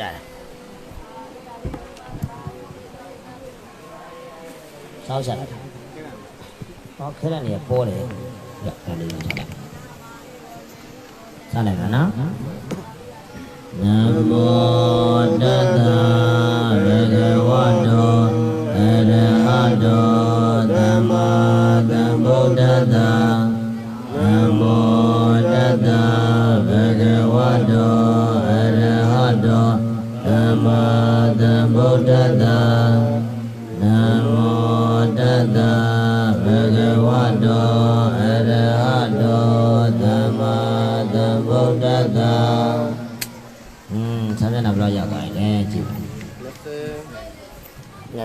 ရတယ်စောက်ချက်ဟောခဲတဲ့နေရာပေါ်တယ်ရဒါလေးကိုထားလိုက်စားလိုက်ပါနော်နမောတတဗဂဝတော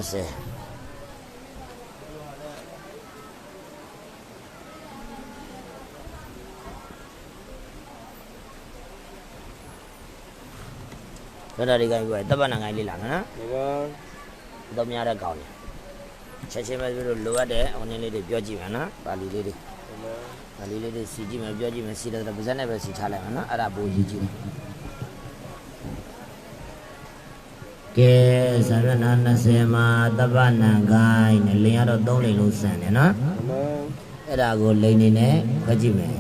20 20တော်တော်ဒီကိုင်းပြောတပ္ပနာကိုင်းလေးလာမယ်နော်ဒီပါတော့များတဲ့ကောင်းတယ်ချက်ချင်းပဲပြောလို့လိုအပ်တဲ့ဟိုနည်းလေးတွေပြောကြည့်မယ်နော်ပါဠိလေးတွေဒီပါပါဠိလေးတွေစီကြည့်မယ်ပြောကြည့်မယ်စီတယ်တော့ပါဇက်နဲ့ပဲစီထားလိုက်မယ်နော်အဲ့ဒါပိုရေးကြည့်တယ် ကဲဆရာနာ20မှာတပ္ပနာကိုင်းနဲ့လင်ရတော့3လိန်လုံးစံတယ်နော်ဒီပါအဲ့ဒါကိုလိန်နေနဲ့ဖတ်ကြည့်မယ်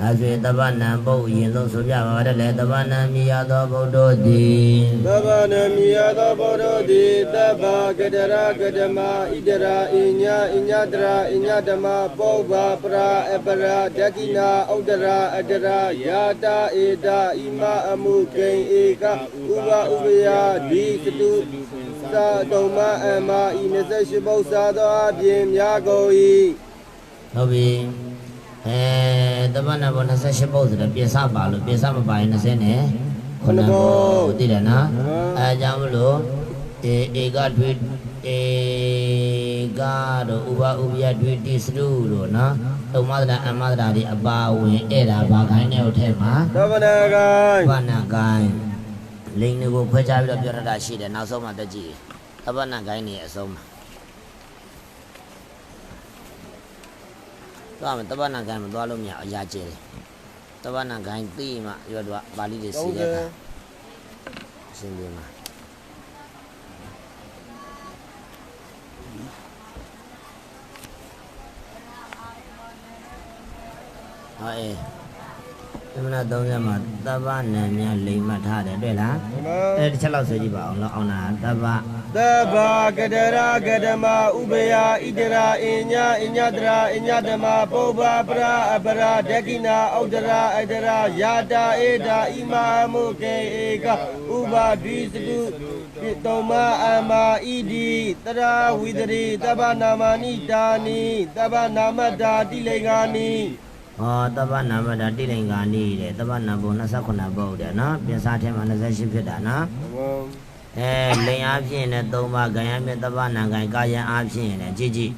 ဒါဆိုရင်တပ္ပနာပုတ်အရင်ဆုံးဆိုပြပါတော့လေတပ္ပနာမြည်ရသောဗုဒ္ဓသည်သဗ္ဗနမိယသောဘောဓတိတဗ္ဗကတရကတမဣတရာအညအညတရာအညဓမ္မပောဘာပရာအပရာဒက္ခိနာဥဒရာအတရာယာတာဧတာဣမအမှုကိဉ္ဧကဥပဥပယဒီကတုသာတုံမအမဤ28ပု္ပ္ပာသောအပြင်များကုန်၏ဟုတ်ပြီ အဲတပ္ပနာဘော28ပုတ်ဆိုတော့ပြင်စပါလို့ပြင်စမပါရင်20နဲ့ခုနပုတ်သိတယ်နော်အဲကြောင့်မလို့အေဧကတွေဧကတို့ဥပဥပယတွေတိစရုတို့နော်တုံမဒနာအမဒနာဒီအပါဝင်အဲ့ဒါဘာခိုင်းတဲ့ဥထဲမှာသဗ္ဗနာကံဘာနာကိုင်းလိန်တွေကိုခွဲခြားပြီးတော့ပြောရတာရှိတယ်နောက်ဆုံးမှတက်ကြည့်တပ္ပနာကိုင်းနေအဆုံးမှာ သွားမယ်တပ္ပနာကိုင်းမသွားလို့မရအရာကျဲတယ်တပ္ပနာကိုင်းသိမှရွတ်တော့ပါဠိတွေစီးတဲ့အခါအရှင်ပြေမှာဟောအေး သမဏ30မှာတပ္ပနာများလိမ်မှတ်ထားတယ်တွေ့လားဒီပါအဲ့ဒီတစ်ချက်လောက်ဆိုကြည့်ပါအောင်လောက်အောင်နာတပ္ပသဗ္ဗကတရာကတမဥပယဣတရာအညအညတရာအညဓမ္မပုဗ္ဗပရာအပရာဒက္ခိနာဥဒရာအတရာယာတာဧတာဣမအမှုကေဧကဥပဒိစတုပိတောမအမဣတိတရာဝိတရိတဗ္ဗနာမနိတာနိတဗ္ဗနာမတ္တာတိလေဂာနိ ဟောတပ္ပနာမတာတိလိန်္ဂာနိတဲ့တပ္ပနာဘုံ29ပုဒ်တဲ့နော်ပြင်စားထဲမှာ28ဖြစ်တာနော်အဲလိန်အားဖြင့်လည်း3ပါးဂယံမြတ်တပ္ပနာဂံကာယံအားဖြင့်လည်းကြည့်ကြည့်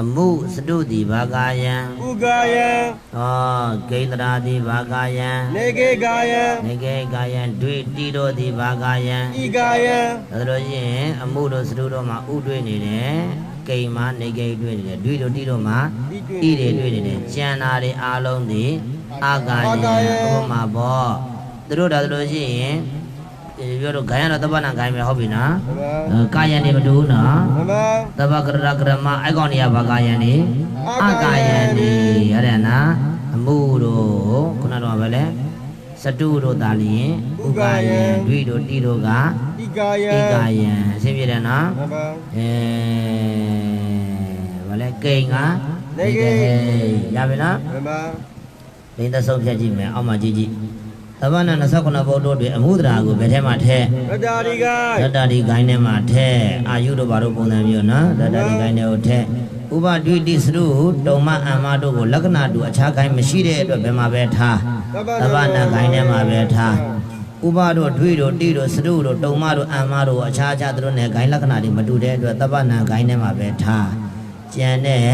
အမှုစတုတိဘာကာယံဥကာယံဟောဂိန္ဒရာတိဘာကာယံနေကေကာယံနေကေကာယံဒွိတိတောတိဘာကာယံဤကာယံဒါဆိုလို့ရှိရင်အမှုတို့စတုတို့မှာဥတွေ့နေတယ် ကိမ္မာနေကေတွေ့နေတယ်ဒွိတို့တိတို့မှာဤဣတွေတွေ့နေတယ်ကျန်တာတွေအားလုံးဒီအာကာယဥပမာဘောသူတို့ဒါဆိုလို့ရှိရင်ဒီပြောတော့ဂိုင်းရတော့တပ္ပနာဂိုင်းပဲဟုတ်ပြီနော်အဲကာယံနေမတူဘူးနော်မမတပ္ပကရရကရမအိုက်ကောင်နေရဘာကာယံနေအာကာယံနေရတယ်နော်အမှုတို့ခုနတော့ဗလဲစတုတို့တာလျင်ဥကာယံဒွိတို့တိတို့ကဤ ကာယံဣကာယံအရှင်းပြတယ်နော်မမအဲဗလဲကိန်ကနေကေရပြီနော်မမလိန်သက်ဆုံးဖြတ်ကြည့်မယ်အောက်မှာကြည့်ကြည့်သဗ္ဗနာ29ဘုတ်တို့တွေအမှုဒရာကိုဘယ်ထဲမှာထဲရတ္တာရိကရတ္တဒီဂိုင်းထဲမှာထဲအာယုတို့ဘာတို့ပုံစံမျိုးနော်ရတ္တဒီဂိုင်းထဲကိုထဲဥပဒွိတိစရုတုံမအမ္မတို့ကိုလက္ခဏာတူအခြားဂိုင်းမရှိတဲ့အတွက်ဘယ်မှာပဲထားသဗ္ဗနာဂိုင်းထဲမှာပဲထား ဥပတို့ဒွိတို့တိတို့စရုတို့တုံမတို့အမ္မတို့ကိုအခြားအခြားသူတို့နဲ့ဂိုင်းလက္ခဏာတွေမတူတဲ့အတွက်သဗ္ဗနာဂိုင်းထဲမှာပဲထားကျန်တဲ့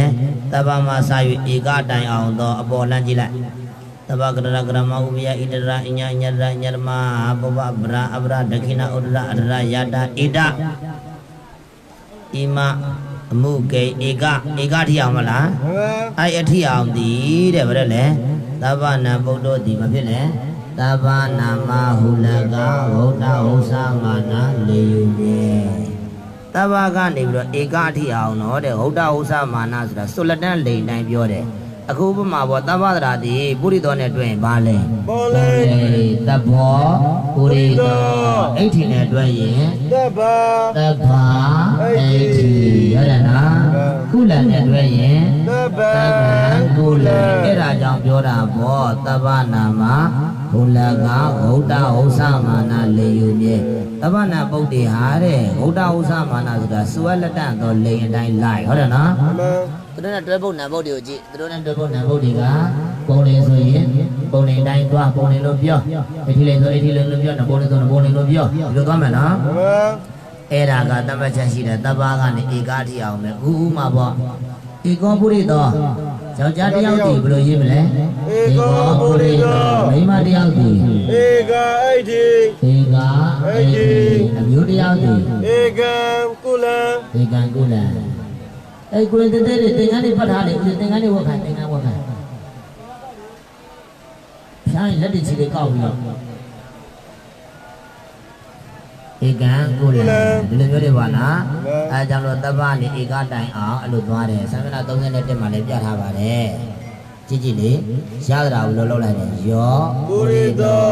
သဗ္ဗမစာယူဧကတိုင်အောင်သောအပေါ်လမ်းကြည့်လိုက်တဘကရကရမဥပယဣတရအညာညရညရမဘဝဗရာအဗရာဒခိဏဥဒရအရယတာဣဒဣမအမှုကေဧကဧကထိအောင်မလားမမအဲ့အထိအောင်သည်တဲ့ဗရက်လေသဗ္ဗနံဗုဒ္ဓတိမဖြစ်လေ တဗ္ဗနာမဟုလကဝုဒ္ဓဥ္စာမာနလေယူမြေတဗ္ဗကနေပြီးတော့ဧကအထိအောင်တော့တဲ့ဝုဒ္ဓဥ္စာမာနဆိုတာစွလက်တန်းလိန်တိုင်းပြောတယ်အခုဥပမာပေါ့တဗ္ဗတရာတိပုရိသောနဲ့တွင်ဘာလဲပေါ်လေတဘောပုရိသောအိဋ္ဌိနဲ့တွဲရင်တဗ္ဗတဗ္ဗအိဋ္ဌိရရနာကုလနဲ့တွဲရင်တဗ္ဗတဗ္ဗံကုလအဲ့ဒါကြောင့်ပြောတာပေါ့တဗ္ဗနာမ ဘုလကဂௌတဥ္စမာနလေယူမြေတဗ္ဗနာပုတ်တိဟာတဲ့ဂௌတဥ္စမာနဆိုတာစွဲလက်တန့်သောလိန်အတိုင်းလိုက်ဟုတ်တယ်နော်အမှန်သူတို့နဲ့တွဲပုတ်နံပုတ်တွေကိုကြည့်သူတို့နဲ့တွဲပုတ်နံပုတ်တွေကပုံလေးဆိုရင်ပုံလေးတိုင်းတွားပုံလေးလို့ပြောအထီလေးဆိုအထီလေးလို့ပြောနပုံလေးဆိုနပုံလေးလို့ပြောဒီလိုသွားမယ်နော်အမှန်အဲ့ဒါကတမ္ပချက်ရှိတယ်တပ္ပကနေဧကာတိအောင်မယ်ဥဥမှာပေါ့ဧကောပုရိသော ယောက်ျားတစ်ယောက်ဒီဘယ်လိုရေးမလဲမိန်းမတစ်ယောက်ဒီဧကအိဋ္ဌိဧကာအိတိအမျိုးတစ်ယောက်ဒီဧကံကုလံဧကံကုလံအဲ့ကိုယ်တည်းတည်းသင်္ကန်းလေးဖတ်ထားလေဦးသင်္ကန်းလေးဝတ်ခိုင်းသင်္ကန်းဝတ်ခိုင်းဖြားရင်လက်တွေချီလေးကောက်ပြီးတော့ ဧကံကုလံဒီလိုမျိုးတွေပါလားအဲကြောင့်လို့တပ္ပနေဧကတိုင်အောင်အဲ့လိုသွားတယ်သံဃာ31မှာလည်းပြထားပါတယ်ကြည့်ကြည့်လေရသရာဘယ်လိုလုပ်လိုက်လဲယောပုရိသော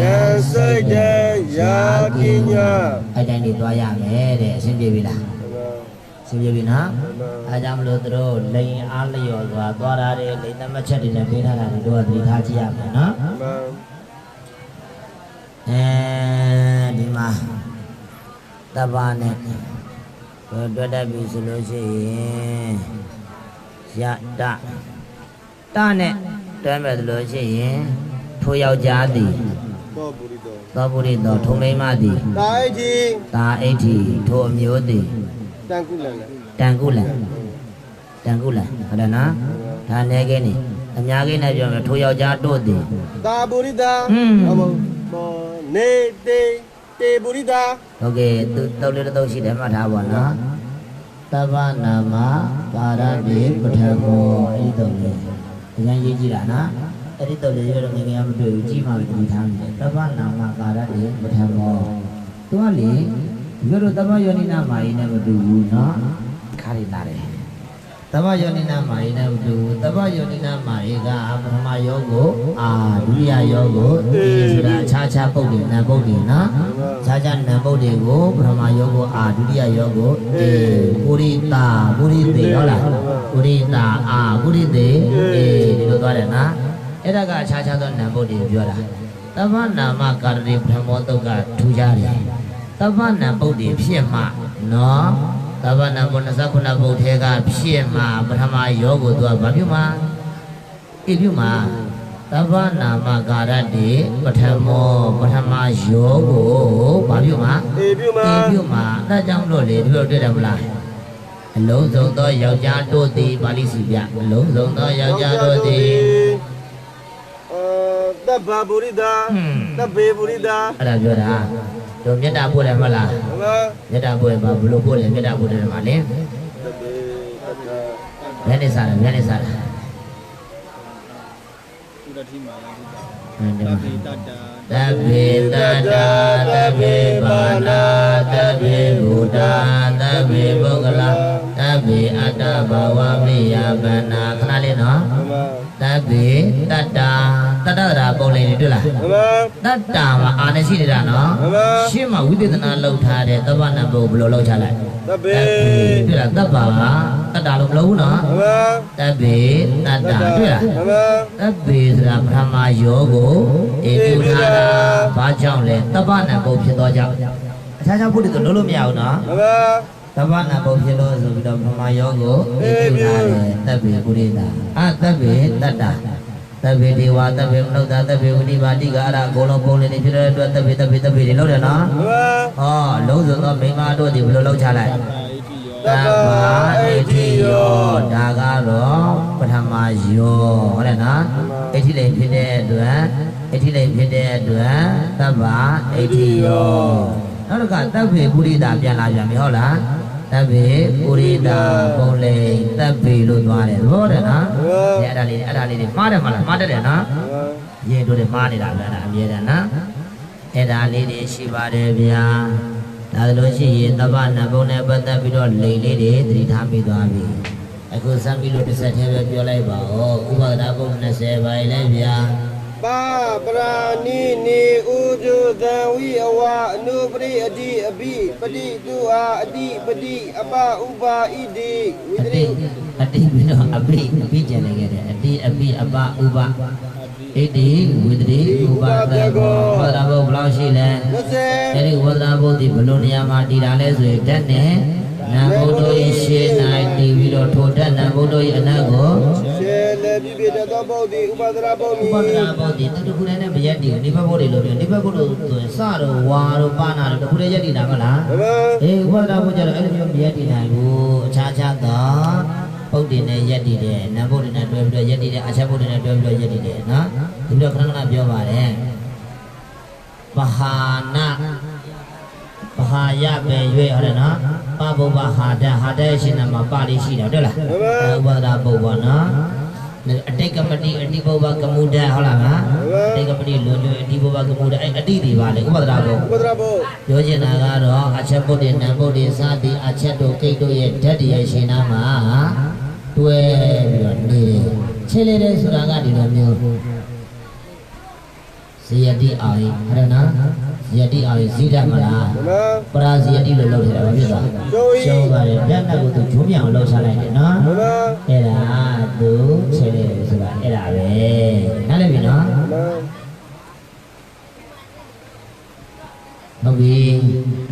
ယံစိတ်တံယာကိညာအဲ့တိုင်းနေသွားရမယ်တဲ့အဆင်ပြေပြီလားအဆင်ပြေပြီနော်အဲကြောင့်မလို့သူတို့လိန်အားလျော်စွာသွားတာတွေလိန်သမတ်ချက်တွေနဲ့ပေးထားတာတွေတို့ကသတိထားကြည့်ရမယ်နော်အမှန်အဲ ဒီမှာတပ္ပနဲ့ကိုတွေ့တတ်ပြီဆိုလို့ရှိရင်ယတတနဲ့တွဲမဲ့လို့ရှိရင်ထိုယောက်ျားသည်သောပုရိသောသောပုရိသောထုံမိမသည်တာအိဋ္ဌိသာအိဋ္ဌိထိုအမျိုးသည်တံကုလံလေတန်ကုလံတန်ကုလံဟုတ်တယ်နော်ဒါနေကင်းနေအများကြီးနဲ့ပြောမယ်ထိုယောက်ျားတို့သည်တာပုရိသာဟွန်းအမမောနေတေ တေပုရိသာဟုတ်ကဲ့သူတုတ်လေးတစ်တုတ်ရှိတယ်မှတ်ထားပါနော်သဗ္ဗနာမပါရတိပထမောအဲ့ဒီတုတ်လေးဒီကနေ့ရေးကြည့်တာနော်အဲ့ဒီတုတ်လေးရတော့ငယ်ငယ်မတွေ့ဘူးကြီးမှပဲဒီထားမယ်သဗ္ဗနာမပါရတိပထမောသူကလေဒီလိုသဗ္ဗယောနိနာမာယိနဲ့မတူဘူးနော်ခါရလာတယ် တပ္ပယောနိနာမာယိနဲ့ဥတူတပ္ပယောနိနာမာယိကပထမယောကိုအာဒုတိယယောကိုအေဆိုတာခြားခြားပုတ်တယ်နံပုတ်တယ်နော်ခြားခြားနံပုတ်တွေကိုပထမယောကိုအာဒုတိယယောကိုအေပုရိတာပုရိသေဟုတ်လားပုရိတာအာပုရိသေအေဒီလိုသွားတယ်နော်အဲ့ဒါကခြားခြားသောနံပုတ်တွေပြောတာတပ္ပနာမကာရတိပထမောတုတ်ကထူကြတယ်တပ္ပနံပုတ်တွေဖြစ်မှနော် သဗ္ဗနာဘု29ဘုတ်ထဲကဖြစ်မှာပထမယောကိုသူကဘာပြုမှာဣပြုမှာသဗ္ဗနာမကာရတိပထမောပထမယောကိုဘာပြုမှာတေပြုမဣပြုမှာအဲဒါကြောင့်လို့လေဒီလိုတွေ့တယ်မလားအလုံးစုံသောယောက်ျားတို့သည်ပါဠိစီပြအလုံးစုံသောယောက်ျားတို့သည်အာတဗ္ဗပုရိသာဟွန်းတဗ္ဗေပုရိသာအဲ့ဒါပြောတာ တို့မေတ္တာပို့တယ်မဟုတ်လားအမှန်မေတ္တာပို့ရင်ဘာဘလို့ပို့လဲမေတ္တာပို့တယ်မှာလေတဗ္ဗေတတ္တာဘယ်နဲ့စားလဲဘယ်နဲ့စားလဲဥဒတိမာယဘုဒ္ဓအဲ့ဒီတမှာပိတတ္တာတဗ္ဗေတတ္တာတဗ္ဗေပါဏာတဗ္ဗေဘုဒ္ဓတဗ္ဗေပုဂ္ဂလာတဗ္ဗေအတ္တဘဝမိယဗန္နာခဏလေးနော်အမှန်တဗ္ဗေတတ္တာတတ္တရာပုံလေးတွေ့လားအမှန်တတ္တာမှာအာနေရှိနေတာနော်မှန်ပါရှင်းမှာဝိသေသနာလောက်ထားတဲ့သဗ္ဗနဘုဘယ်လိုလောက်ချလိုက်တဗ္ဗေတွေ့လားတပ္ပါကတတ္တာလို့မလို့ဘူးနော်အမှန်တဗ္ဗေတတ္တာတွေ့လားအမှန်တပ္ပေဆိုတာပထမယောကိုဧပြုထားတာဘာကြောင့်လဲတပ္ပနံဘုတ်ဖြစ်သောကြောင့်အခြားခြားဘုဒ္ဓဆိုလို့လို့မရဘူးနော်အမှန်တပ္ပနံဘုတ်ဖြစ်လို့ဆိုပြီးတော့ပထမယောကိုဧပြုထားတယ်တပ္ပေပုရိသအတပ္ပေတတ္တာ တပ္ပေဒေဝတပ္ပေမနုဿတပ္ပေဝိနိပါတိကအရာအကုန်လုံးပုံလေးနေဖြစ်တဲ့အတွက်တပ္ပေတပ္ပေတပ္ပေတွေလောက်တယ်နော်အမှန်ဟောလုံးစုံသောမိန်းမတို့ဒီဘယ်လိုလောက်ချလိုက်တာဣတိယောတဗ္ဗာဣတိယောဒါကတော့ပထမယောဟုတ်တယ်နော်အဋ္ဌိလိမ်ဖြစ်တဲ့အတွက်အဋ္ဌိလိမ်ဖြစ်တဲ့အတွက်သဗ္ဗအဋ္ဌိယောနောက်တစ်ခါသဗ္ဗေပုရိသပြန်လာပြန်ပြီဟုတ်လား သဗ္ဗေပုရိသပုံလိမ်သဗ္ဗေလို့သွားတယ်သဘောတယ်နော်ဒီအဲ့ဒါလေးအဲ့ဒါလေးတွေမှားတယ်မလားမှားတတ်တယ်နော်အမှန်ရေတို့တွေမှားနေတာဗျာဒါအမြဲတမ်းနော်အဲ့ဒါလေးတွေရှိပါတယ်ဗျာဒါလို့ရှိရင်တပ္ပနဘုံနဲ့ပတ်သက်ပြီးတော့လိန်လေးတွေသတိထားမိသွားပြီအခုစမ်းပြီးလို့တစ်ဆက်တည်းပဲပြောလိုက်ပါဦးဥပဒနာဘုံ20ပါလေဗျာ ပါပရာနိနေဥပြုသံဝိအဝအနုပရိအတိအဘိပတိတုအာအတိပတိအပဥပါဣတိဝိအတတိရိအတိပြီးတော့အပိအပိကျန်နေခဲ့တယ်အတိအပိအပဥပဣတိဝိတတိဥပတေကောဥပဒနာဘုံဘယ်လောက်ရှိလဲ20အဲဒီဝဒနာဘုဒ္ဓဘယ်လိုနေရာမှာတည်တာလဲဆိုရင်ဓာတ်နဲ့ နံဘုဒ္ဓရဲ့ရှေ့၌တည်ပြီးတော့ထိုဓာတ်နံဘုဒ္ဓရဲ့အနက်ကိုရှေလေပြည့်ပြည့်သောပုဒ်တိဥပဒရာပုဒ်ဥမီပဒနာဘုဒ္ဓတူတခုတည်းနဲ့မရက်တည်ဘူးနိဗ္ဗာန်ဘုဒ္ဓလို့ပြောနိဗ္ဗာန်ဘုဒ္ဓဆိုရင်စတော့ဝါတော့ပါနာတော့တခုတည်းရက်တည်တာမလားဓမ္မအေးဥပဒနာဘုဒ္ဓကျတော့အဲ့လိုမျိုးမရက်တည်နိုင်ဘူးအခြားခြားသောပုဒ်တင်နဲ့ရက်တည်တယ်နံဘုဒ္ဓနဲ့တွဲပြီးတော့ရက်တည်တယ်အခြားဘုဒ္ဓနဲ့တွဲပြီးတော့ရက်တည်တယ်နော်ဒီလိုခဏခဏပြောပါတယ်ပဟာနာပ ဟာယပဲရွေ့ဟုတ်တယ်နော်ပဘုဘဟာတဟာတရဲ့ရှင်နာမှာပါဠိရှိတယ်ဟုတ်လားအဲဥပဒနာဘုဒ္ဓနော်အတိတ်ကမတိအတိဘုဘကမုဒ္ဒဟုတ်လားနော်အတိတ်ကမတိလွန်ကျွအတိဘုဘကမုဒ္ဒအဲ့အတိတွေပါလေဥပဒနာဘုဒ္ဓဥပဒရာပုဒ်ပြောချင်တာကတော့အချက်ပုဒ်တဲ့နံပုဒ်တဲ့စသည်အချက်တို့ကိတ်တို့ရဲ့ဓာတ်တွေရဲ့ရှင်နာမှာတွဲပြီးတော့နေတယ်ခြေလေတဲ့ဆိုတာကဒီလိုမျိုးဇယတိအာရိဟရဏဇ ယတိအာရိဇိဓာမလားဓမ္မပရာဇယတိလို့လုပ်ထတယ်ဘာဖြစ်သွားကျိုးဤရှုံးပါတယ်ဓာတ်နဲ့ကိုသူဂျုံးမြောင်လှုပ်ချလိုက်တယ်နော်ဓမ္မအဲ့ဒါသူခြေလေဆိုတာအဲ့ဒါပဲနားလည်ပြီနော်ဓမ္မဟုတ်ပြီ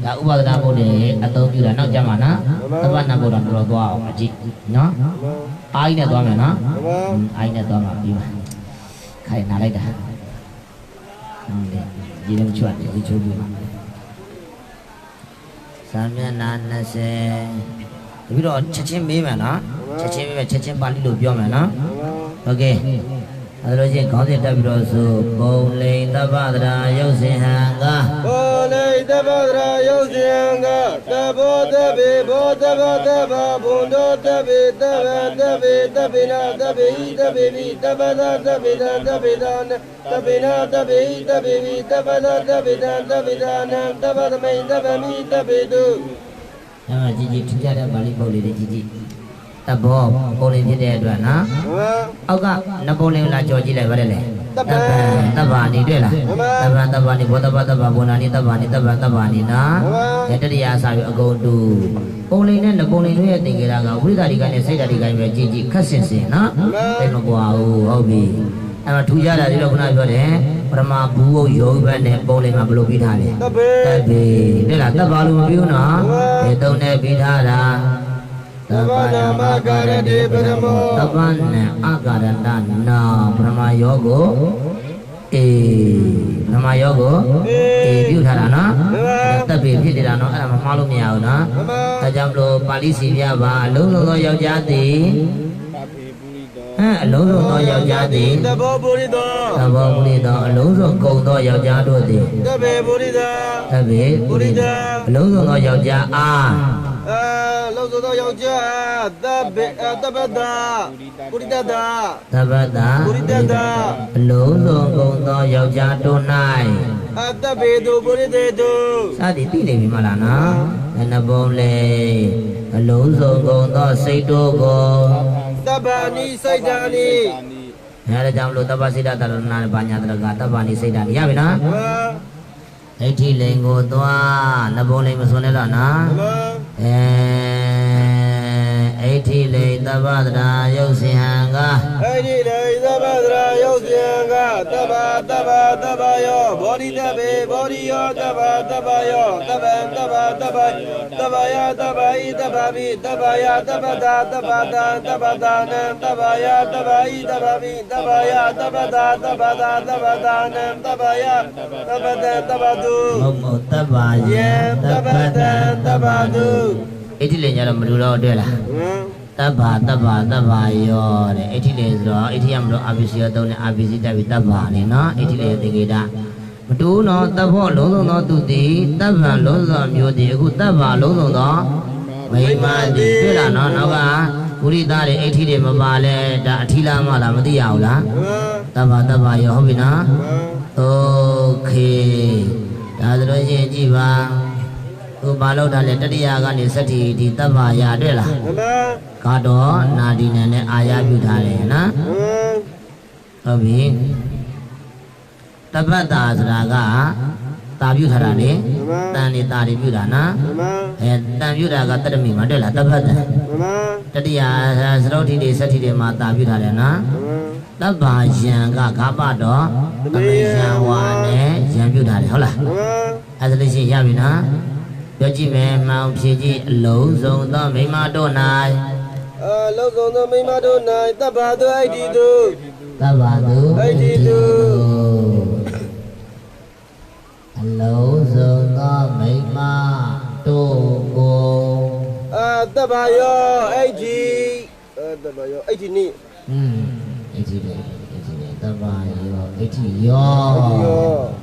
ဒါဥပဒနာဘုဒ္ဓရဲ့အသုံးပြုတာနောက်ကြမှာနော်သဗ္ဗနာဘုဒ္ဓတော်သွားအောင်အကြည့်နော်အာကြီးနဲ့သွားမယ်နော်အာကြီးနဲ့သွားမှာပြီးပါခိုင်နာလိုက်တာဟုတ်တယ် ဒီလိုချွတ်တယ်ဒီချိုးပြီးပါသာမျက်နှာ20ပြီးတော့ချက်ချင်းမေးမယ်နော်ချက်ချင်းမေးမယ်ချက်ချင်းပါဠိလိုပြောမယ်နော်โอเค အဲဒါလို့ချင်းခေါင်းစဉ်တက်ပြီးတော့ဆိုပုံလိန်သဗ္ဗဒရာရုပ်စဉ်ဟံကဘောလေတပ္ပဒရာယုတ်စီယံကတဘောတပေဘောတပတပဘုံတော်တပေတပတပေတပေနာတပေဤတပေမိတပနာတပေတံတပေတံတပေနာတပေဤတပေမိတပနာတပေတံတပေတံတပသမိန်တပမိတပေတုအဲမှာကြည်ကြည်ထူးခြားတဲ့ပါဠိပုဒ်လေးတွေကြည်ကြည် တဘောပုံလေးဖြစ်တဲ့အတွက်နော်ဟမ်အောက်ကနပုံလေးလာကြော်ကြည့်လိုက်ပါလေလေတပ္ပံတပ္ပာနေတွေ့လားမှန်ပါတပ္ပံတပ္ပာနေဘောတပ္ပတပ္ပာဘုံနာနေတပ္ပာနေတပ္ပံတပ္ပာနေနော်မှန်ပါအဲတတိယစာပြီးအကုန်တူပုံလေးနဲ့နပုံလေးတို့ရဲ့သင်္ကေတကဝိသတိကနဲ့စိတ်ဓာတိကပဲကြည်ကြည်ခက်စင်စင်နော်မှန်ပါသိမကွာဘူးဟုတ်ပြီအဲမှာထူးခြားတာဒီတော့ခုနပြောတယ်ပရမဘူးဟုတ်ယောဂဘက်နဲ့ပုံလေးမှာဘယ်လိုပြီးထားလဲတပေတက်ပြီတဲ့လားတက်ပါလို့မပြီးဘူးနော်ဒီသုံးနဲ့ပြီးထားတာ တပ္ပနာမကာရတိပရမောတပ္ပနဲ့အကာရတနာပရမယောကိုအေပရမယောကိုအေပြုထားတာနော်တက်ပြီဖြစ်နေတာနော်အဲ့ဒါမမှားလို့မရဘူးနော်မှန်ပါဒါကြောင့်မလို့ပါဠိစီပြပါအလုံးစုံသောယောက်ျားသည်ပါဖေပူရိတောဟမ်အလုံးစုံသောယောက်ျားသည်တဘောပုရိသောသဘောမူလိသောအလုံးစုံကုံသောယောက်ျားတို့သည်တပေပုရိသာတပည့်ပုရိသအလုံးစုံသောယောက်ျားအား အဲလောက်သောယောက်ျားတပေတပတာပုရိတတာသဗ္ဗတာပုရိတတာအလုံးစုံကုံသောယောက်ျားတို့၌အတပေတုပုရိတေတုစသည်သိနေပြီမလားနော်ဘယ်နှပုံလဲအလုံးစုံကုံသောစိတ်တို့ကိုတပ္ပနိစိတ်တနိအာနိအဲဒါကြောင့်မလို့တပ္ပစိတ္တတရဏနဲ့ဘာညာတရကတပ္ပနိစိတ်တနိရပြီနော်ဝါဒိဋ္ဌိလိန်ကိုသွားနှပုံလိန်မစွန်နဲ့တော့နော် မအဲအ ဋ္ဌိလိန်တပ္ပတရာရုပ်စဉ်ဟံကအဲ့ဒီလေသဗ္ဗဒရာယုတ်စီယံကတပ္ပတပ္ပတပ္ပယောဘောဓိတပေဘောဓိယောတပ္ပတပ္ပယောတပ္ပံတပ္ပတပ္ပတပ္ပယတပ္ပဣတပ္ပပိတပ္ပယတပ္ပတာတပ္ပတံတပ္ပတာနံတပ္ပယတပ္ပဣတပ္ပပိတပ္ပယတပ္ပတာတပ္ပတာတပ္ပတာနံတပ္ပယတပ္ပတံတပ္ပတုဘုံဘုံတပ္ပါယယေတပ္ပတံတပ္ပတု အဋ္ဌိလိန်ကြတော့မလူတော့တွေ့လား ဟမ် တပ္ပါတပ္ပါတပ္ပါယောတဲ့အဋ္ဌိလေဆိုတော့အဋ္ဌိယမလို့အာဘိစီယောသုံးတဲ့အာဘိစီတက်ပြီးတပ္ပါလေနော်အဋ္ဌိလေသင်္ကေတမတူတော့တပ္ဖောလုံးစုံသောသူသည်တပ္ပံလုံးစုံသောမျိုးသည်အခုတပ္ပါလုံးစုံသောမိမသည်တွေ့လားနော်နောက်ကပုရိသတွေအဋ္ဌိတွေမပါလဲဒါအထီလာမလားမသိရဘူးလား ဟမ် တဗ္ဗတဗ္ဗယောဟုတ်ပြီနော် မှန် โอเคဒါဆိုလို့ရှိရင်ကြည်ပါ ဟိုဘာလို့တာလဲတတိယကနေစတ္တိဒီတဗ္ဗရာတွေ့လားမှန်ကတော့နာဒီနန်နဲ့အာရပြုထားတယ်နော်မှန်ဟုတ်ပြီတပ္ပတ္တာဆိုတာကတာပြုထားတာလေတန်နေတာတွေပြုတာနော်မှန်အဲတန်ပြုတာကတတ္တမိမှာတွေ့လားတပ္ပတ္တမှန်တတိယသရုပ်ထိတွေစတ္တိတွေမှာတာပြုထားတယ်နော်မှန်တပ္ပါယံကဂါပတော့တမေယံဝါနဲ့ယံပြုထားတယ်ဟုတ်လားမှန်အဲဒါလို့ရှိရင်ရပြီနော် ပြောကြည့်မယ်မှောင်ဖြည့်ကြည့်အလုံးစုံသောမိမတို့၌အာလောကုံသောမိမတို့၌တပ္ပသောအိဒီတို့သဗ္ဗတုဣတိတုအလုံးစုံသောမိမတို့ကိုအာတပ္ပယောအိဒီအာတပ္ပယောအိဒီနိอืมအကြည့်တယ်အကြည့်တယ်သဗ္ဗယောအဋ္ဌိယောအိဒီယော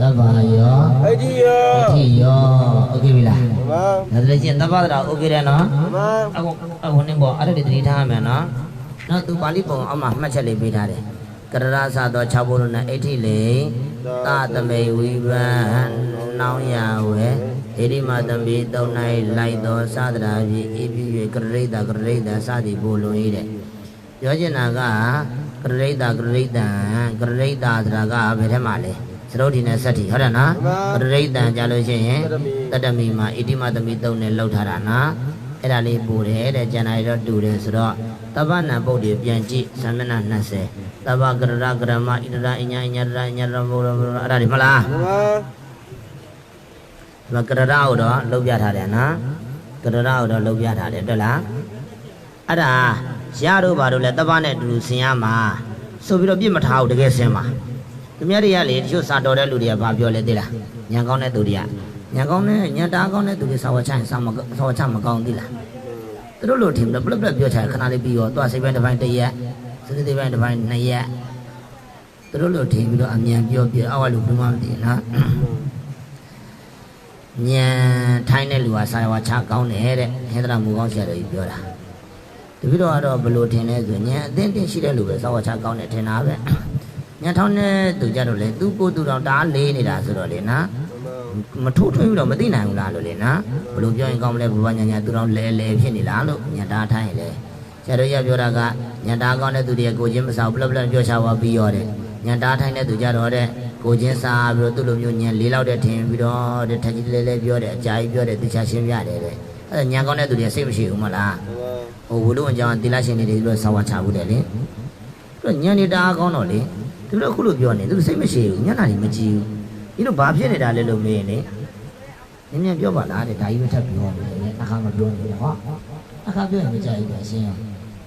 သဗ္ဗယော အိဒီယော အဋ္ဌိယောโอเคပြီလား မှန် ဒါဆိုလို့ရှိရင်သဗ္ဗတရာโอเคတယ်နော် မှန် အခုအခုနင်းပေါ်အဲ့ဒါတွေတတိထားရမယ်နော်နော်သူပါဠိပုံအောက်မှာမှတ်ချက်လေးပေးထားတယ်ကရရသသော6ဘုရုနဲ့အဋ္ဌိလေသသမိဝိဗံနောင်ရဝေဣတိမသမိတုံ၌လိုက်သောသဒရာဖြင့်ဤပြု၍ကရရိတကရရိတစသည်ဘုလုံး၏တဲ့ပြောချင်တာကကရရိတကရရိတကရရိတဆိုတာကဘယ်ထဲမှာလဲ သရုပ်ဒီနဲ့စက်တီဟုတ်တယ်နော်ကရရိတကြလို့ရှိရင်တတ္တမီမှာဣတိမသမိတုံနဲ့လှုပ်ထားတာနော်အဲ့ဒါလေးပို့တယ်တဲ့ကျန်တာတွေတော့တူတယ်ဆိုတော့တပ္ပနံပုတ်တွေပြန်ကြည့်သံမနာ20တပ္ပကရရကရမဣတရအညာအညာရအညာရဘောရဘောအဲ့ဒါတွေမလားမှန်ဒီမှာကရရကိုတော့လှုပ်ပြထားတယ်နော်ကရရကိုတော့လှုပ်ပြထားတယ်တွေ့လားအဲ့ဒါရတို့ဘာတို့လဲတပ္ပနဲ့အတူတူဆင်ရမှာဆိုပြီးတော့ပြစ်မထားဘူးတကယ်ဆင်မှာ သူများတွေကလေတချို့စာတော်တဲ့လူတွေကဘာပြောလဲသိလားညံကောင်းတဲ့သူတွေကညံကောင်းတဲ့ညံတားကောင်းတဲ့သူတွေစာဝချရင်စာမစာဝချမကောင်းသိလားသူတို့လိုထင်ပြီးတော့ပလက်ပလက်ပြောချင်ခဏလေးပြီးတော့သွားစိတ်ပိုင်းတစ်ပိုင်းတစ်ရက်စိတ်စိတ်ပိုင်းတစ်ပိုင်းနှစ်ရက်သူတို့လိုထင်ပြီးတော့အမြန်ပြောပြအောက်ကလူဘယ်မှမသိဘူးနော်ညံထိုင်းတဲ့လူကစာဝါချကောင်းတယ်တဲ့ဟင်္ဒရာမူကောင်းဆရာတော်ကြီးပြောတာတပိတော့ကတော့ဘယ်လိုထင်လဲဆိုညံအသင်းတင်းရှိတဲ့လူပဲစာဝါချကောင်းတယ်ထင်တာပဲ ညံထောင်းတဲ့သူကြတော့လေသူကိုယ်သူတော်တားလေးနေတာဆိုတော့လေနော်မထိုးထွင်းပြီးတော့မသိနိုင်ဘူးလားလို့လေနော်ဘယ်လိုပြောရင်ကောင်းမလဲဘုရားညာညာသူတော်လဲလဲဖြစ်နေလားလို့ညတာထိုင်းလေဆရာတို့ရပြောတာကညတာကောင်းတဲ့သူတွေကိုချင်းမစားဘလဘလပြောချပါပြီးရောတဲ့ညတာထိုင်းတဲ့သူကြတော့တဲ့ကိုချင်းစားပြီးတော့သူ့လိုမျိုးညံလေးလောက်တဲ့ထင်ပြီးတော့တဲ့ထက်ကြီးလဲလဲပြောတယ်အကြာကြီးပြောတယ်တခြားရှင်းပြတယ်တဲ့အဲ့ဒါညံကောင်းတဲ့သူတွေစိတ်မရှိဘူးမလားဟိုဘုလို့အကြောင်းတိလရှင်တွေတွေပြီးတော့ဆောင်းဝချဘူးတယ်လေသူညံနေတာကောင်းတော့လေ သူတို့အခုလိုပြောနေသူစိတ်မရှိဘူးညံတာတွေမကြည့်ဘူးဒီလိုဘာဖြစ်နေတာလဲလို့မေးရင်လေနည်းနည်းပြောပါလားတဲ့ဒါကြီးပဲထပ်ပြောနေတယ်အခါမပြောနေတော့ဟောအခါပြောရင်မကြိုက်ဘူးအရှင်းရော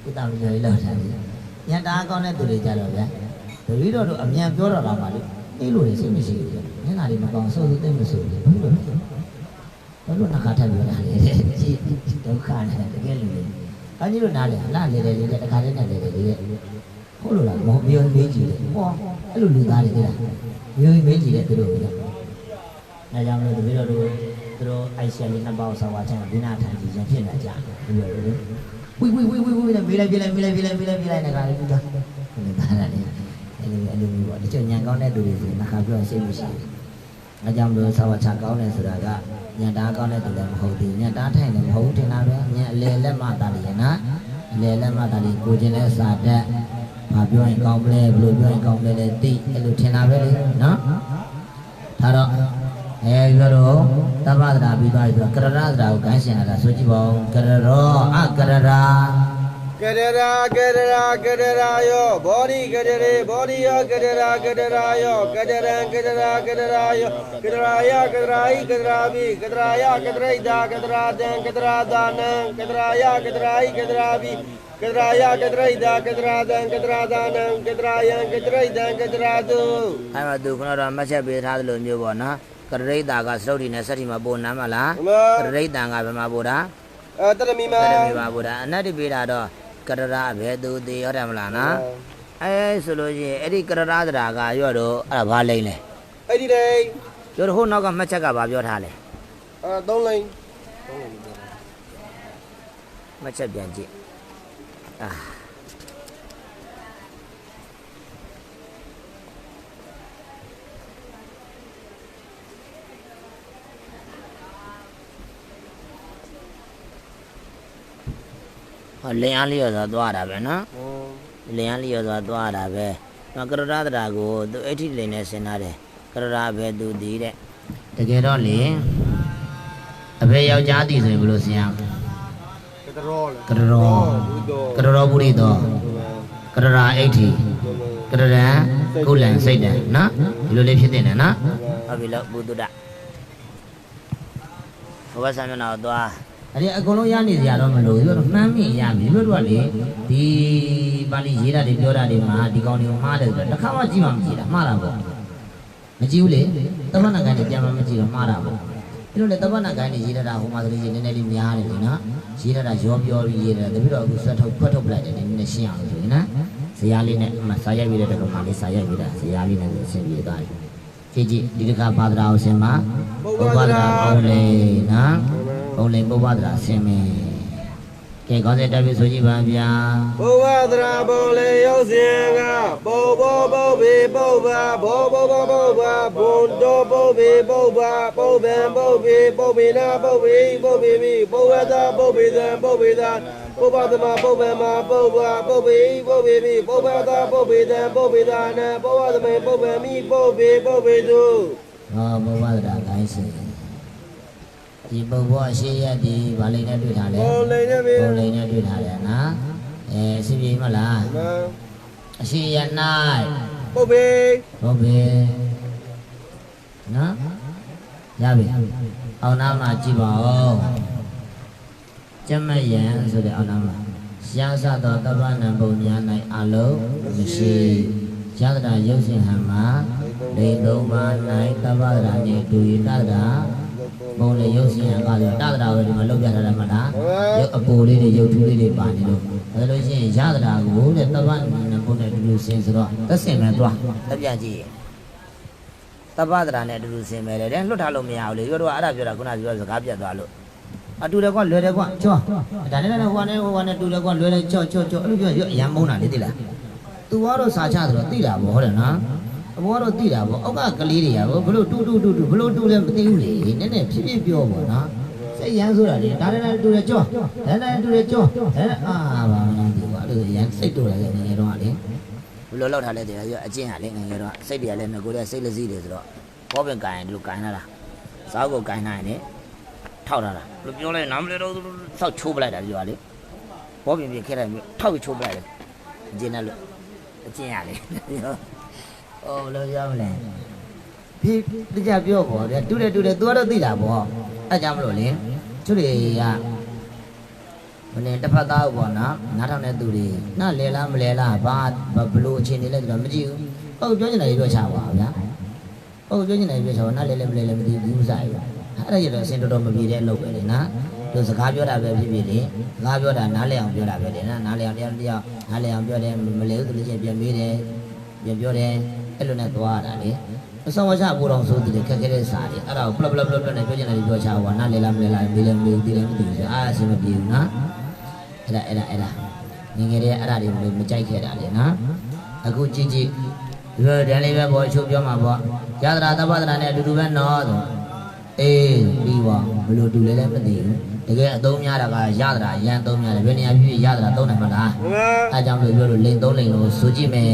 ကုသလူကြီးလောက်ထားတယ်ညတာကောင်းတဲ့သူတွေကြတော့ဗျာတပည့်တော်တို့အမြန်ပြောတော့လာပါလေအေးလို့စိတ်မရှိဘူးညနာလေးမကောင်းဆိုးဆိုးသိမ့်မဆိုးဘူးဘယ်လိုလဲဘယ်လိုနှခါထပ်ပြောတာလဲကြည့်ဒုက္ခနဲ့တကယ်လို့လေအကြီးလို့နားလေလာလေလေလေတခါလေးနဲ့လေလေလေ ဟုတ်လို့လားမဟုတ်ပြောမေးကြည့်တယ်ဟောအဲ့လိုလူသားတွေတဲ့မျိုးမေးကြည့်တယ်သူတို့ကအဲကြောင့်မလို့တပည့်တော်တို့သူတို့အိုက်ရှာလေးနှစ်ပေါက်ဆောင်းဝါချမ်းဘိနာထိုင်ကြည့်ရင်ဖြစ်လာကြတယ်ဒီလိုလေဝိဝိဝိဝိဝိနဲ့မေးလိုက်ပြေးလိုက်မေးလိုက်ပြေးလိုက်မေးလိုက်ပြေးလိုက်နေတာလေဒီတော့ဒီသားရတယ်အဲ့လိုအဲ့လိုမျိုးပေါ့တချို့ညံကောင်းတဲ့သူတွေဆိုရင်ခါပြောစိတ်မရှိဘူးအဲကြောင့်မလို့ဆောင်းဝါချကောင်းတယ်ဆိုတာကညံတားကောင်းတဲ့သူလည်းမဟုတ်ဘူးညံတားထိုင်လည်းမဟုတ်ဘူးထင်တာပဲညံအလေလက်မတားတယ်နော်အလေလက်မတားတယ်ကိုချင်းလဲစာတတ် ဘာပြောရင်ကောင်းမလဲဘယ်လိုပြောရင်ကောင်းမလဲလဲသိအဲ့လိုထင်တာပဲလေနော်ဒါတော့အဲပြောတော့တပ္ပဒရာပြီးသွားပြီဆိုတော့ကရရသရာကိုကန်းရှင်လာတာဆိုကြည့်ပါဦးကရရောအကရရာ ကရရာကရရာကရရာယောဘောဓိကရရေဘောဓိယောကရရာကရရာယောကရရံကရရာကရရာယောကရရာယကရရာဟိကရရာဘိကရရာယကရိတာကရရာတံကရရာဒါနံကရရာယကရရာဟိကရရာဘိကရရာယကရိတာကရရာတံကရရာဒါနံကရရာယံကရိတံကရရာတုအဲမှာသူခုနကတော့မှတ်ချက်ပေးထားသလိုမျိုးပေါ့နော်ကရရိတ်တာကစတုတ်တီနဲ့စက်တီမှာပို့နမ်းမလားမကရရိတ်တန် ကဘယ်မှာပို့တာအတရမီမကရမိမှာပို့တာအနတ္တိပေးတာတော့ကရရဘယ်သူသေးဟုတ်တယ်မလားနော်အဲဆိုလို့ရှိရင်အဲ့ဒီကရရသရာကရော့တော့အဲ့ဒါဘာလိမ့်လဲအဲ့ဒီလေပြောတော့ဟိုနောက်ကမှတ်ချက်ကဘာပြောထားလဲအာသုံးလိန်မှတ်ချက်ပြန်ကြည့်အာ ဟောလင်အားလျော်စွာသွားတာပဲနော်လင်အားလျော်စွာသွားတာပဲနော်ကရရတရာကိုသူအဋ္ဌိလိန်နဲ့ဆင်ထားတယ်ကရရပဲသူတည်တဲ့တကယ်တော့လေအဖေယောက်ျားတည်ဆိုရင်ဘယ်လိုဆင်ရမလဲကတရောလေကရရောဘူးတော့ကရရောပုရိသောကရရာအဋ္ဌိကရရံကုလံစိတ်တံနော်ဒီလိုလေးဖြစ်တဲ့နော်ဟုတ်ပြီလို့ဘုဒ္ဓတဘဝဆံမျက်နှာကိုသွား အဲ့ဒီအကုန်လုံးရနေကြတော့မလို့ဒီတော့မှန်းမိရပြီတို့တို့ကလေဒီပါဠိရေးတာတွေပြောတာတွေမှာဒီကောင်တွေကိုမှားတယ်ဆိုတော့တစ်ခါမှကြည့်မှမကြည့်တာမှားတာပေါ့မကြည့်ဘူးလေသမဏကန်တွေပြန်မှမကြည့်တော့မှားတာပေါ့ဒီလိုလေသမဏကန်တွေရေးတာဟိုမှာဆိုလို့ရှိရင်နည်းနည်းလေးများတယ်လေနော်ရေးတာရောပြောပြီးရေးတာတပိတော့အခုဆွတ်ထုတ်ဖွက်ထုတ်ပလိုက်တယ်နည်းနည်းရှင်းအောင်ဆိုရင်နော်ဇရာလေးနဲ့အမှစာရိုက်ပြီးတဲ့တော့မှလေးစာရိုက်ပြီးတာဇရာလေးနဲ့အဆင်ပြေသွားတယ်ကြည့်ကြည့်ဒီတစ်ခါပါဒရာအောင်ဆင်မှာပုပ္ပဒရာအောင်လေနော် အောင်လေပုပ္ပဒရာဆင်မယ်ကဲကောင်းတဲ့တက်ပြီဆိုကြည့်ပါဗျာဘဝသရာဘုံလေရောက်စဉ်ကဘောဘောဘောဘေဘောဘာဘောဘောဘောဘောဘာဘုံတော်ဘောဘေဘောဘာဘောဗံဘောဘေဘောဘေနာဘောဘေဘောဘေမိဘောဝသာဘောဘေသံဘောဘေသာဘောဘသမဘောဗံမာဘောဘာဘောဘေဘောဘေမိဘောဘသာဘောဘေသံဘောဘေသာနာဘောဝသမေဘောဗံမိဘောဘေဘောဘေသူဟောပုပ္ပဒရာကိုင်းစီ ဒီပုပ္ပအရှိရဒီဗာလိနဲ့တွေ့ထားလဲဘောလိန်နဲ့ပြီဘုံလိနဲ့တွေ့ထားတယ်နော်အဲအစီပြေမလားမအရှိရ၌ဘောဘေဟုတ်ပြီနော်ရပြီအောင်နာမှာကြည့်ပါဦးကျမယံဆိုတဲ့အောင်နာမှာရှားစသောတပ္ပနံပုံများ၌အလုံးမရှိရသတာရုပ်ရှင်ဟံမှာလေသုံးပါး၌တပ္ပဒရာနှင့်တူရတတာ ဘုံလေရုပ်ရှင်ဟံကဆိုတတရာပဲဒီမှာလောက်ပြထားတယ်မလားရုပ်အပူလေးတွေရုပ်ထူးလေးတွေပါနေလို့ဒါလို့ရှိရင်ရသတာကိုတဲ့တပ္ပနံပုံနဲ့တူတူဆင်းဆိုတော့သက်စင်မဲ့သွားတက်ပြကြည့်ရင်တပ္ပဒရာနဲ့အတူတူဆင်မယ်လေတဲ့လွတ်ထားလို့မရဘူးလေတို့တော့အဲ့ဒါပြောတာခုနကပြောစကားပြတ်သွားလို့အတူတယ်ကွာလွယ်တယ်ကွာချောဒါနဲ့လည်းဟိုကနေဟိုကနေတူတယ်ကွာလွယ်တယ်ချောချောချောအဲ့လိုပြောရအရန်မုန်းတာလေသိလားသူကတော့စာချဆိုတော့သိတာပေါ့ဟုတ်တယ်နော် အဘောကတော့သိတာပေါ့အောက်ကကလေးတွေကဘလို့တူတူတူတူဘလို့တူလဲမသိဘူးလေနည်းနည်းဖြစ်ဖြစ်ပြောပေါ့နော်စိတ်ရမ်းဆိုတာလေဒါနဲ့တူတယ်ချောဒါနဲ့တူတယ်ချောဒါနဲ့အာဘာမှမသိဘူးအဲ့လိုရမ်းစိတ်တူတယ်ငယ်ငယ်တော့ကလေဘယ်လိုလောက်ထားလဲတဲ့အကျင့်ဟာလေငယ်ငယ်တော့စိတ်တွေကလည်းငကိုယ်ကစိတ်လက်စည်းတွေဆိုတော့ဘောပင်ကန်ရင်ဒီလိုကန်လာတာစားကိုကန်နိုင်တယ်ထောက်ထားတာဘယ်လိုပြောလဲနားမလဲတော့ဆောက်ချိုးပလိုက်တာပြောရလေဘောပင်ပြခဲ့တယ်မျိုးထောက်ပြီးချိုးပလိုက်တယ်အကျင့်နဲ့လို့အကျင့်ရလေ အော်ဘယ်လိုပြောမလဲဒီတကြပြောပေါ့တဲ့တူတယ်တူတယ် तू ကတော့သိတာပေါ့အဲကြောင့်မလို့လေသူတွေကမနေ့တစ်ဖက်သားပေါ့နော်နားထောင်တဲ့သူတွေနားလဲလားမလဲလားဘာဘလို့အခြေအနေလဲဆိုတော့မကြည့်ဘူးဟုတ်ပြောနေတာကြီးပြောချပါဗျာဟုတ်ပြောနေတာကြီးပြောချပါနားလဲလဲမလဲလဲမသိဘူးမစားဘူးအဲ့ဒါရတော့အစင်တော်တော်မပြေတဲ့အလုပ်ပဲလေနော်သူစကားပြောတာပဲဖြစ်ဖြစ်လေစကားပြောတာနားလဲအောင်ပြောတာပဲလေနော်နားလဲအောင်တရားတရားနားလဲအောင်ပြောတယ်မလဲဘူးသူလည်းချင်းပြန်မေးတယ် ပြန်ပြောတယ်အဲ့လိုနဲ့သွားရတာလေအဆောင်ဝချအပူတော်ဆိုသူတွေခက်ခဲတဲ့စာတွေအဲ့ဒါကိုပလပလပလပလနဲ့ပြောချင်တယ်ပြောချပါနားလဲလားမလဲလားမေးလဲမေးဘူးသိလဲမသိဘူးဆိုအားအစင်မပြေဘူးနော်အဲ့ဒါအဲ့ဒါအဲ့ဒါငယ်ငယ်လေးအဲ့ဒါတွေမကြိုက်ခဲ့တာလေနော်အခုကြည့်ကြည့်ဒီလိုတန်းလေးပဲပေါ့အချုပ်ပြောမှာပေါ့ယသရာသဗ္ဗသရာနဲ့အတူတူပဲနော်ဆိုအေးပြီးပါဘယ်လိုတူလဲလည်းမသိဘူးတကယ်အသုံးများတာကယသရာရန်သုံးများတယ်ဘယ်နေရာဖြစ်ဖြစ်ယသရာသုံးတယ်မလားငါအဲကြောင့်လို့ပြောလို့လိန်သုံးလိန်လို့ဆိုကြည့်မယ်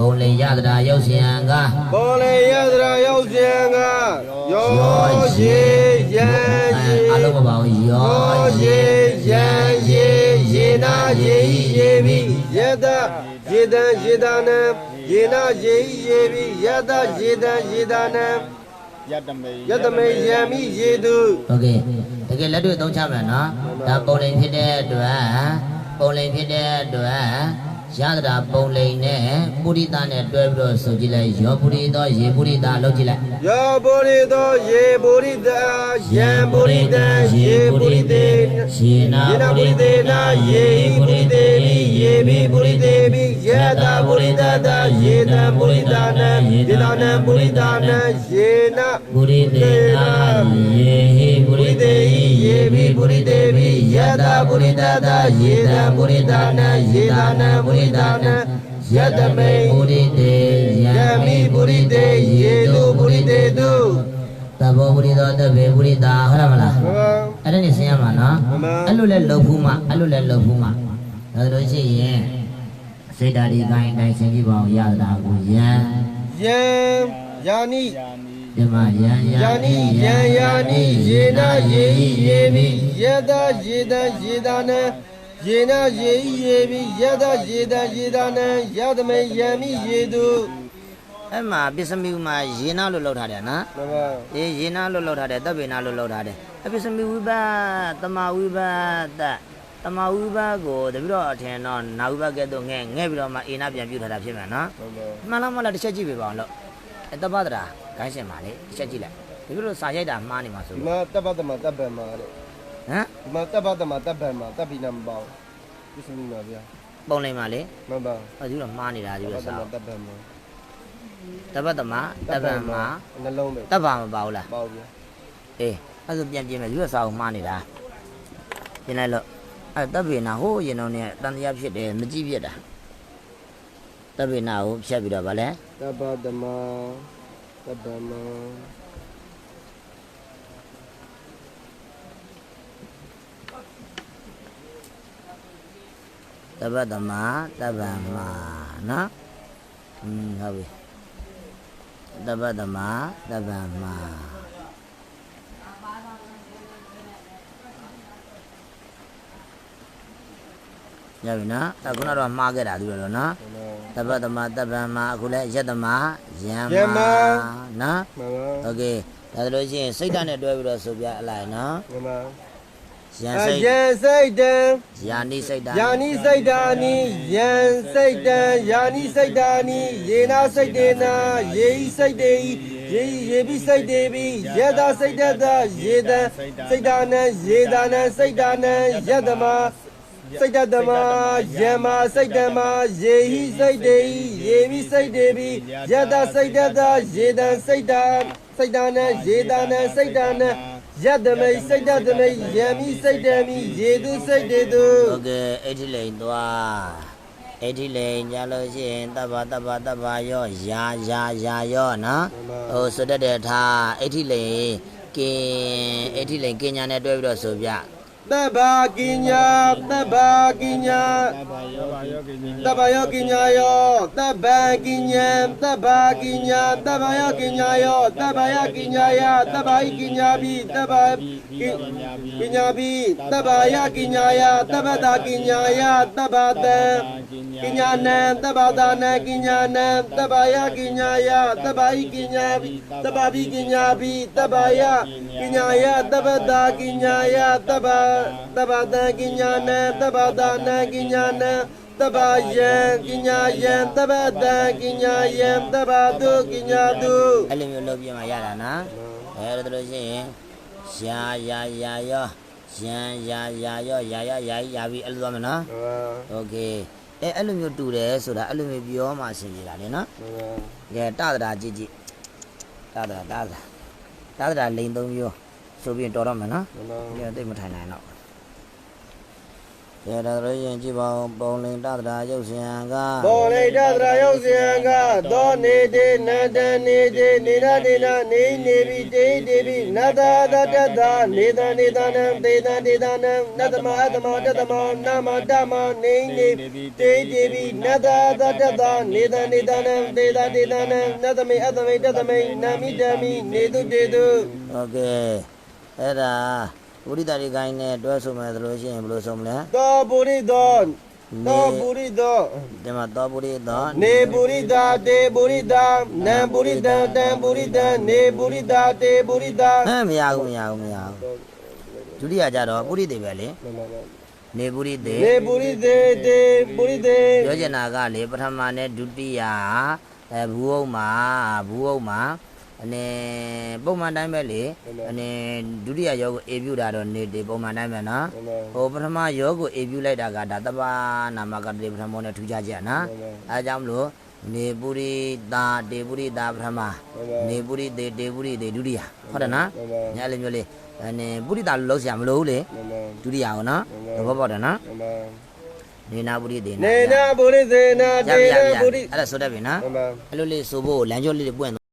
ဘုံလိန်ယသရာရောက်စီယံကဘောလေယသရာရောက်စဉ်ကယောရေယံအဲရေအလုံးမပါဘူးယောယောရေရေယံရေယေနာယေယေဘိယတယေတံယေတနံယေနာယေယေဘိယတယေတံယေတနံယတမေယတမေယံမိယေတုဟုတ်ကဲ့တကယ်လက်တွေ့အသုံးချမယ်နော်ဒါပုံလိန်ဖြစ်တဲ့အတွက်ပုံလိန်ဖြစ်တဲ့အတွက် ရသတာပုံလိန်နဲ့ပုရိသနဲ့တွဲပြီးတော့ဆိုကြည့်လိုက်ယောပုရိသောယေပုရိသလောက်ကြည့်လိုက်ယောဘောရိသောယေဘောရိတယံဘောရိတယေဘောရိတေ ယေနာယေနပုပုရိရိသေတေနာနာယေယေပုပုရိရိသေတေနိနိယေဘိပုရိတေမိယေတာပုရိတတယေတံပုရိတနံယေတနံပုရိတနံယေနပုရိသေနာယေဟိပုရိသေဟိယေဘိပုရိသေဘိယတပုရိတတယေတံပုရိသနာယေတနာပုရိသနာယတမေပုရိသေယယမိမိပုပုရိရိသေတေယေယေတုတုပုပုရိရိသေတေတုတု သဘောပုရိသောတဗေပုရိတာဟုတ်လားမလားဘုရားအဲ့ဒါတိုင်းနေဆင်းရမှာနော်မှန်ပါအဲ့လိုလဲလှုပ်ဖူးမှအဲ့လိုလဲလှုပ်ဖူးမှဒါဆိုလို့ရှိရင်စိတ်ဓာတ်ဒီကိုင်းတိုင်းဆင်းကြည့်ပါအောင်ရတာကိုယံယံယာနိယာနီဒီမှာယံယာနိယံယာနိယေနယေဟိယေမိယေတယေတယေတနံယေနယေဟိယေမိယေတယေတယေတနံယသမေယံမိယေတု အဲ့မှာပစ္စမိမှာယေနာလို့လောက်ထားတယ်နော်မှန်ပါအေးယေနာလို့လောက်ထားတယ်တပ်ပေနာလို့လောက်ထားတယ်အပစ္စမိဝိပတ်တမဝိပတ်တတမဝိပတ်ကိုတပိတော့အထင်တော့နာဝိပတ်ကဲ့သို့ငဲ့ငဲ့ပြီးတော့မှအေနာပြန်ပြုတ်ထားတာဖြစ်မှာနော်မှန်ပါမှန်လားမလားတစ်ချက်ကြည့်ပြပါအောင်လို့အတပဒရာခိုင်းစင်ပါလေတစ်ချက်ကြည့်လိုက်ဒီလိုစာရိုက်တာမှားနေမှာဆိုဒီလို့မှာတပ်ပတ်တမတပ်ပံမှာတဲ့ဟမ်ဒီမှာတပ်ပတ်တမတပ်ပံမှာတပ်ပြီးနာမပေါ့ပြစ်စမိမှာဗျာပုံလိမ့်ပါလေမှန်ပါဟောဒီတော့မှားနေတာဒီတပ်လိုပတ်တစာမတပ်ပံမှာ တပတ်တမတပတ်မှာ နှလုံးပဲ တပ်ပါမပါဘူးလား ပေါ့ဗျာ အေးအဲ့ဒါဆိုပြန်ပြင်မယ်ဒီလိုစာကိုမှားနေတာပြင်လိုက်လို့အဲ့တပ်ပေနာဟိုးရင်တော့ねတန်တရားဖြစ်တယ်မကြည့်ဖြစ်တာတပ်ပေနာကိုဖြတ်ပြီးတော့ဗာလဲ တပ်ပတ်တမတပ်ပံမှာ တပတ်တမတပတ်မှာနော်อืมဟုတ်ပြီ တပတ်တမတပတ်မှာရပြီနော်အခုနတော့မှားခဲ့တာသူတို့တော့နော် မှန်ပါ တပတ်တမတပတ်မှာအခုလဲရက်တမယံ ယံမာ နော် မှန်ပါ โอเคဒါဆိုလို့ရှိရင်စိတ်ဓာတ်နဲ့တွဲပြီးတော့ဆိုပြအလိုက်နော် မှန်ပါ ယံအစိတ်ယံစိတ်တံယာနိစိတ်ဓာတ်ယာနိစိတ်တာနိယံစိတ်တံယာနိစိတ်တာနိယေနာစိတ်တေနာယေဟိစိတ်တေဟိယေဟိယေပိစိတ်တေပိယေတာစိတ်တတယေတံစိတ်တာနံယေတာနံစိတ်တာနံယတမစိတ်တတမယမစိတ်တမယေဟိစိတ်တေဟိယေမိစိတ်တေပိယေတာစိတ်တတယေတံစိတ်တာစိတ်တာနံယေတာနံစိတ်တာနံ ယတမိစိတ်တတမိယံမိစိတ်တမိရေသူစိတ်တေသူဟုတ်ကဲ့အဲ့ဒီလိန်သွားအဲ့ဒီလိန်ကြလို့ရှိရင်တဘာတဘာတဘာရောယာယာယာရောနော်ဟိုဆွတ်တဲ့ထားအဲ့ဒီလိန်ကင်အဲ့ဒီလိန်ကင်ညာနဲ့တွဲပြီးတော့ဆိုပြ သဗ္ဗကိညာသဗ္ဗကိညာသဘာယောဘာယောကိဉ္သဗ္ဗယောကိညာယောသဗ္ဗကိညာသဗ္ဗကိညာသဗ္ဗယောကိညာယောသဗ္ဗယကိညာယသဗ္ဗဟိကိညာပိသဗ္ဗကိညာပိသဗ္ဗယကိညာယသဗ္ဗတာကိညာယသဗ္ဗတံကိညာနံသဗ္ဗတာနံကိညာနံသဗ္ဗယကိညာယသဗ္ဗဟိကိညာပိသဗ္ဗပိကိညာပိသဗ္ဗယကိညာယသဗ္ဗတာကိညာယသဗ္ဗသဗ္ဗတံကိညာနံသဗ္ဗတာနံကိညာနံ တဗ္ဗယံကိညာယံတဗ္ဗတံကိညာယံတဗ္ဗတုကိညာတု အဲ့လိုမျိုးလုပ်ပြမှရတာနော်အဲ့ဒါလို့ရှိရင်ယာယာယာရောယံယာယာရောယာယာယာယာပြီးအဲ့လိုသွားမယ်နော်โอเคအဲအဲ့လိုမျိုးတူတယ်ဆိုတာအဲ့လိုမျိုးပြောမှအဆင်ပြေတာလေနော် ကဲတသရာကြည့်ကြည့်တသရာတသရာတသရာလိန်သုံးမျိုး ဆိုပြီးရင်တော်တော့မယ်နော်ဒီကသိပ်မထိုင်နိုင်တော့ကဲဒါဆိုရင်ကြည့်ပါဦးပုံလိန်တသရာရုပ်ရှင်က ဘောလေတသရာယုတ်စီယံကသောနေတေနန္တနေတေနေရနေနနေနေပိတေတေပိနတတတတနေတနေတနံတေတတေတနံနတမအတမတတမနာမတမနေနေတေတေပိနတတတတနေတနေတနံတေတတေတနံနတမေအတမေတတမေနာမိတမိနေတုတေတု โอเค အဲ့ဒါဝိရိတရိကိုင်းနဲ့တွဲဆိုမယ်ဆိုလို့ရှိရင်ဘယ်လိုဆိုမလဲသောပုရိသောသောပုရိသောဒီမှာသောပုရိသောနေပုရိသာတေပုရိသာနံပုရိသံတံပုရိသံနေပုရိသာတေပုရိသာဟမ်မရဘူးမရဘူးမရဘူးဒုတိယကြတော့ပုရိသေပဲလေနေပုရိသေနေပုရိသေတေပုရိသေပြောချင်တာကလေပထမနဲ့ဒုတိယအဲဘူးဟုတ်မှာဘူးဟုတ်မှာ အနေပုံမှန်တိုင်းပဲလေအနေဒုတိယယောကိုအေပြုတာတော့နေတေပုံမှန်တိုင်းပဲနော်ဟိုပထမယောကိုအေပြုလိုက်တာကဒါတပ္ပနာမကတေပထမောနဲ့ထူးခြားချက်နော်အဲဒါကြောင့်မလို့နေပုရိတာတေပုရိတာပထမနေပုရိတေတေပုရိတေဒုတိယဟုတ်တယ်နော်ညာလေးမျိုးလေးအနေပုရိတာလို့လောက်ဆရာမလိုဘူးလေဒုတိယကိုနော်သဘောပေါက်တယ်နော်နေနာပုရိတေနေနာပုရိသေနာရတေပြီရနာပြီရပုပြီရိအဲ့ဒါဆိုတတ်ပြီနော်အဲ့လိုလေးဆိုဖို့လမ်းကျော်လေးတွေပွင့်